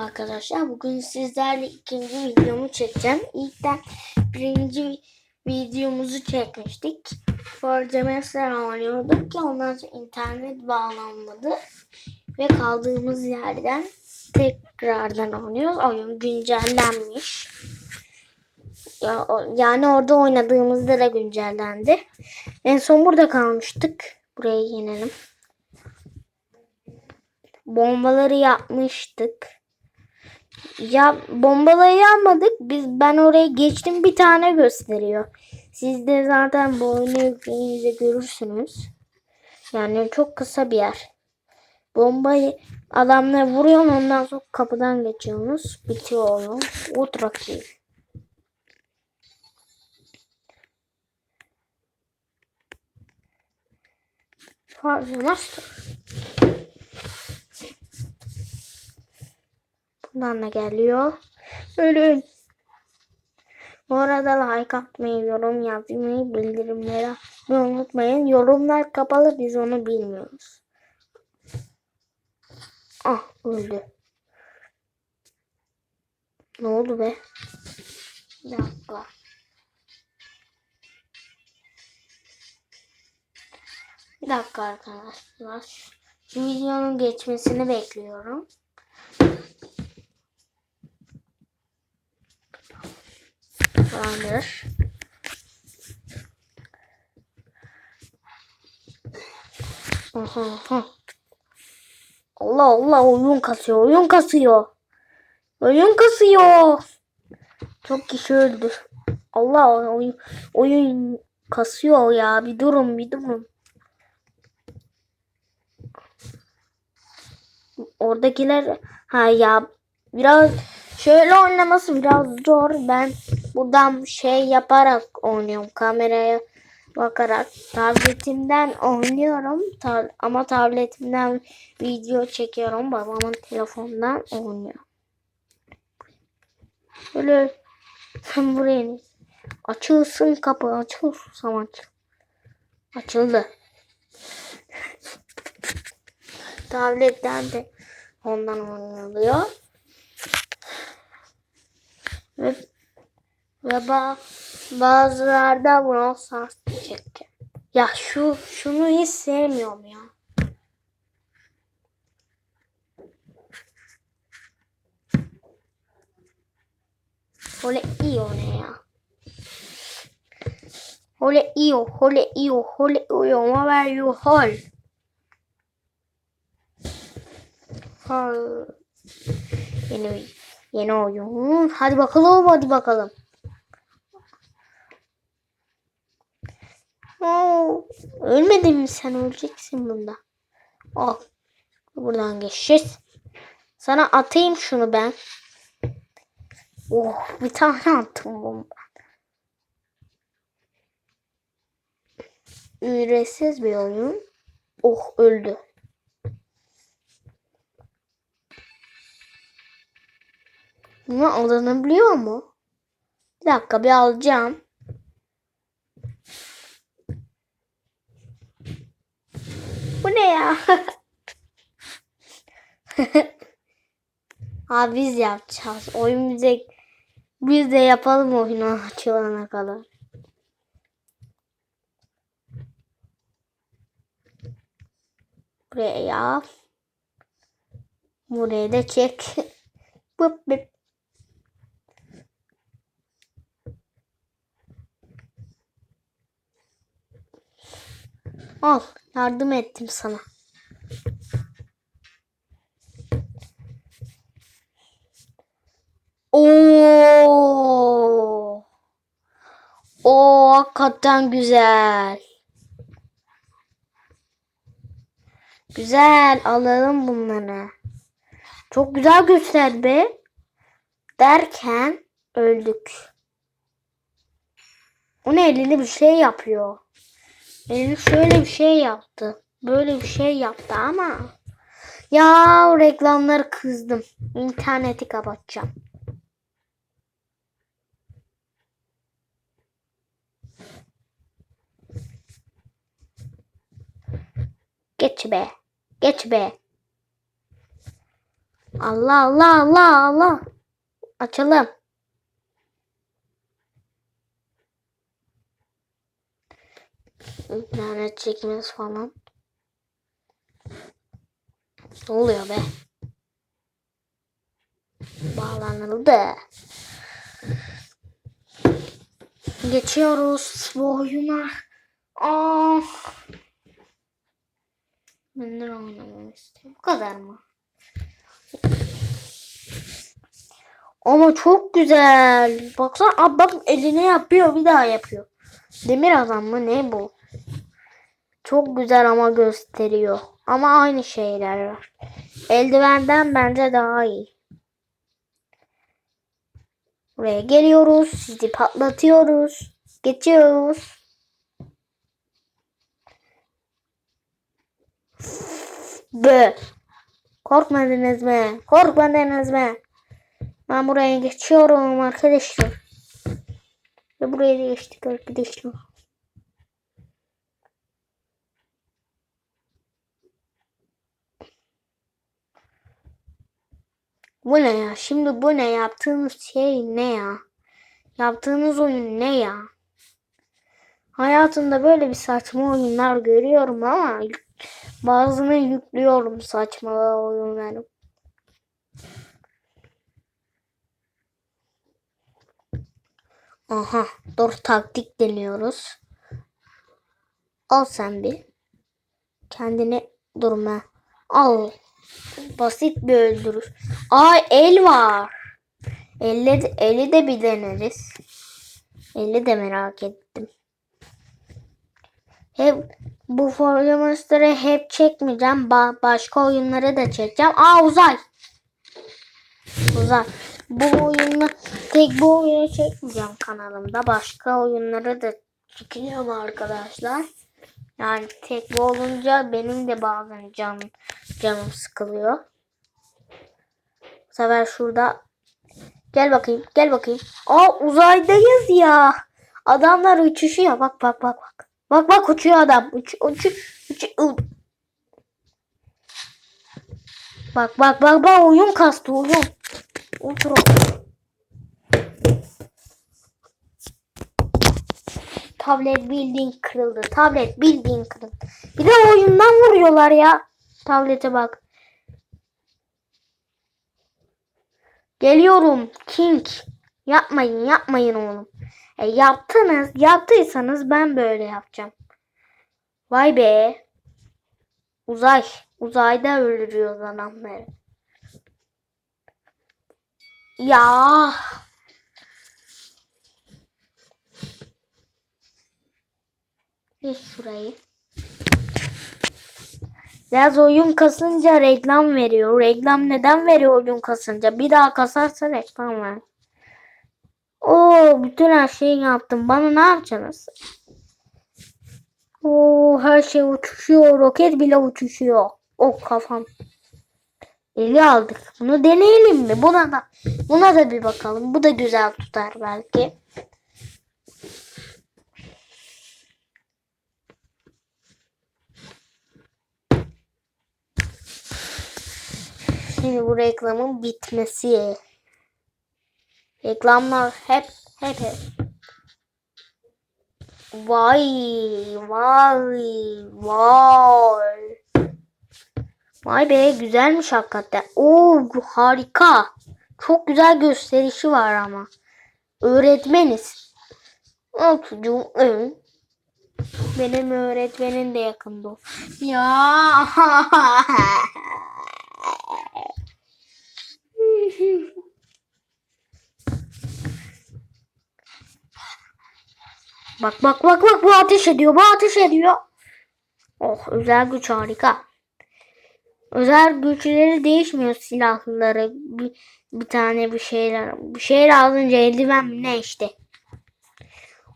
arkadaşlar. Bugün sizlerle ikinci videomu çekeceğim. İlkten birinci videomuzu çekmiştik. Forza Master oynuyorduk ki ondan sonra internet bağlanmadı. Ve kaldığımız yerden tekrardan oynuyoruz. Oyun güncellenmiş. Yani orada oynadığımızda da güncellendi. En son burada kalmıştık. Buraya inelim. Bombaları yapmıştık. Ya bombaları yapmadık. Biz ben oraya geçtim bir tane gösteriyor. Siz de zaten bu oyunu yükleyince görürsünüz. Yani çok kısa bir yer. Bombayı adamla vuruyorsun ondan sonra kapıdan geçiyorsunuz. Bitiyor oyun. Ultra kill. Fazla nasıl? Buradan da geliyor. Ölün. Bu arada like atmayı, yorum yazmayı, bildirimleri açmayı unutmayın. Yorumlar kapalı biz onu bilmiyoruz. Ah öldü. Ne oldu be? Bir dakika. Bir dakika arkadaşlar. Şu videonun geçmesini bekliyorum. Aha, aha. Allah Allah oyun kasıyor. Oyun kasıyor. Oyun kasıyor. Çok kişi öldü. Allah oyun, oyun kasıyor ya. Bir durun bir durun. Oradakiler ha ya biraz şöyle oynaması biraz zor. Ben buradan şey yaparak oynuyorum. Kameraya bakarak tabletimden oynuyorum. Ta- ama tabletimden video çekiyorum. Babamın telefonundan oynuyor. Böyle sen buraya in. Açılsın kapı. Açıl susam aç. Açıldı. Tabletten de ondan oynanıyor. Ve, ve ba, bazılarda Brawl çekeceğim. Ya şu şunu hiç sevmiyorum ya. Hole iyo ne ya? Hole iyo, hole iyo, hole iyo, ma ver you hol. Hol. Yeni yeni oyun. Hadi bakalım, hadi bakalım. Ölmedin mi sen öleceksin bunda. Al. Buradan geçeceğiz. Sana atayım şunu ben. Oh bir tane attım bomba. Ücretsiz bir oyun. Oh öldü. Bunu alınabiliyor mu? Bir dakika bir alacağım. Bu ne ya? Abi biz yapacağız. Oyun bize biz de yapalım oyunu açılana kadar. Buraya. Buraya da çek. Bıp bıp. Al yardım ettim sana. Oo. Oo hakikaten güzel. Güzel alalım bunları. Çok güzel göster be. Derken öldük. O ne elinde bir şey yapıyor. Elini şöyle bir şey yaptı. Böyle bir şey yaptı ama. Ya reklamları kızdım. İnterneti kapatacağım. Geç be. Geç be. Allah Allah Allah Allah. Açalım. İnternet çekmez falan. Ne oluyor be? Bağlanıldı. Geçiyoruz bu oyuna. Ah. Ben de oynamam istiyorum. Bu kadar mı? Ama çok güzel. Baksana bak eline yapıyor bir daha yapıyor. Demir adam mı ne bu? Çok güzel ama gösteriyor. Ama aynı şeyler var. Eldivenden bence daha iyi. Buraya geliyoruz. Sizi patlatıyoruz. Geçiyoruz. Bö. Korkmadınız mı? Korkmadınız mı? Ben buraya geçiyorum arkadaşlar. Ve buraya da geçtik arkadaşlar. Bu ne ya? Şimdi bu ne? Yaptığınız şey ne ya? Yaptığınız oyun ne ya? Hayatımda böyle bir saçma oyunlar görüyorum ama bazını yüklüyorum saçma oyunları. Aha, dur taktik deniyoruz. Al sen bir. Kendini durma. Al. Basit bir öldürür. Ay el var. Elle eli de bir deneriz. Eli de merak ettim. Hep bu Forza hep çekmeyeceğim. Ba- başka oyunları da çekeceğim. Aa uzay. Uzay. Bu oyunu tek bu oyunu çekmeyeceğim kanalımda. Başka oyunları da çekeceğim arkadaşlar. Yani tek bu olunca benim de bazen canım, canım sıkılıyor. Bu sefer şurada gel bakayım gel bakayım. Aa uzaydayız ya. Adamlar uçuşuyor. Bak bak bak bak. Bak bak uçuyor adam. Uç, uç, uç, uç. Bak bak bak bak oyun kastı oyun. Ultra. Tablet bildiğin kırıldı. Tablet bildiğin kırıldı. Bir de oyundan vuruyorlar ya. Tablete bak. Geliyorum King. Yapmayın yapmayın oğlum. E, yaptınız. Yaptıysanız ben böyle yapacağım. Vay be. Uzay. Uzayda öldürüyor adamları. Ya. Şurayı. Biraz oyun kasınca reklam veriyor. Reklam neden veriyor oyun kasınca? Bir daha kasarsa reklam ver. Oo, bütün her şeyi yaptım. Bana ne yapacaksınız? Oo, her şey uçuşuyor. Roket bile uçuşuyor. Oh kafam. Eli aldık. Bunu deneyelim mi? Buna da buna da bir bakalım. Bu da güzel tutar belki. Şimdi bu reklamın bitmesi. Reklamlar hep hep hep. Vay vay vay. Vay be güzelmiş hakikaten. Oo harika. Çok güzel gösterişi var ama. Öğretmeniz. O çocuğum evet. Benim öğretmenim de yakında. Ya. Bak bak bak bak bu ateş ediyor. Bu ateş ediyor. Oh özel güç harika. Özel güçleri değişmiyor silahları. Bir, bir tane bir şeyler. Bir şeyler alınca eldiven ne işte.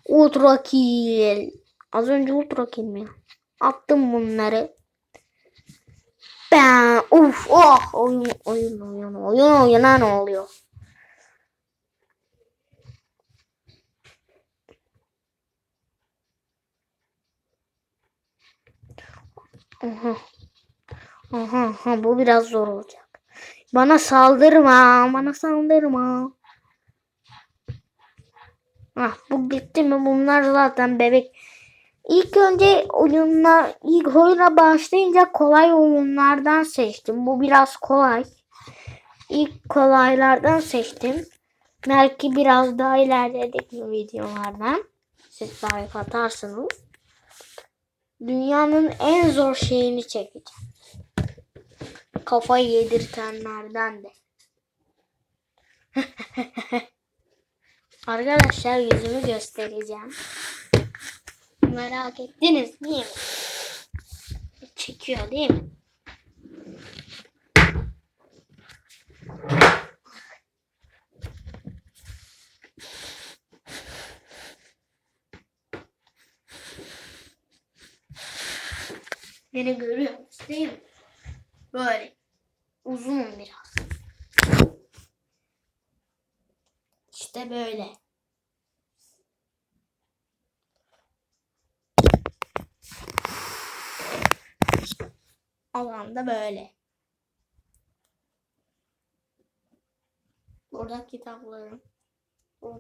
Ultra kill. Az önce ultra kill mi? Attım bunları. Ben uf oh oyun oyun oyun oyun oyuna ne oluyor? Aha. Aha, aha bu biraz zor olacak. Bana saldırma. Bana saldırma. Ah bu gitti mi? Bunlar zaten bebek. İlk önce oyunlar, ilk oyuna başlayınca kolay oyunlardan seçtim. Bu biraz kolay. İlk kolaylardan seçtim. Belki biraz daha ilerledik bu videolardan. Siz like atarsınız. Dünyanın en zor şeyini çekeceğim. Kafayı yedirtenlerden de. Arkadaşlar yüzümü göstereceğim. Merak ettiniz değil mi? Çekiyor değil mi? Beni görüyorsunuz değil mi? Böyle. Uzun biraz. İşte böyle. Alan da böyle. Burada kitaplarım.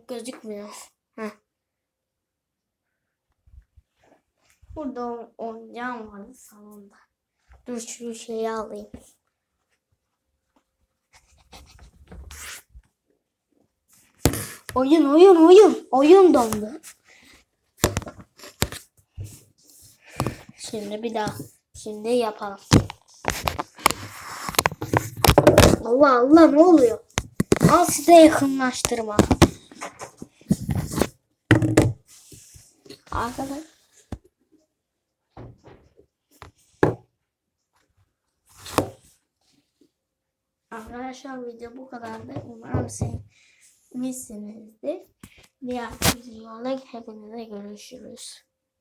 Gözükmüyor. Heh. Burada oyuncağım vardı salonda. Dur şu şeyi alayım. Oyun oyun oyun. Oyun dondu. Şimdi bir daha. Şimdi yapalım. Allah Allah ne oluyor? Al size yakınlaştırma. Arkadaş. Arkadaşlar video bu kadardı. Umarım sevmişsinizdir. Diğer videolarda hepinize görüşürüz.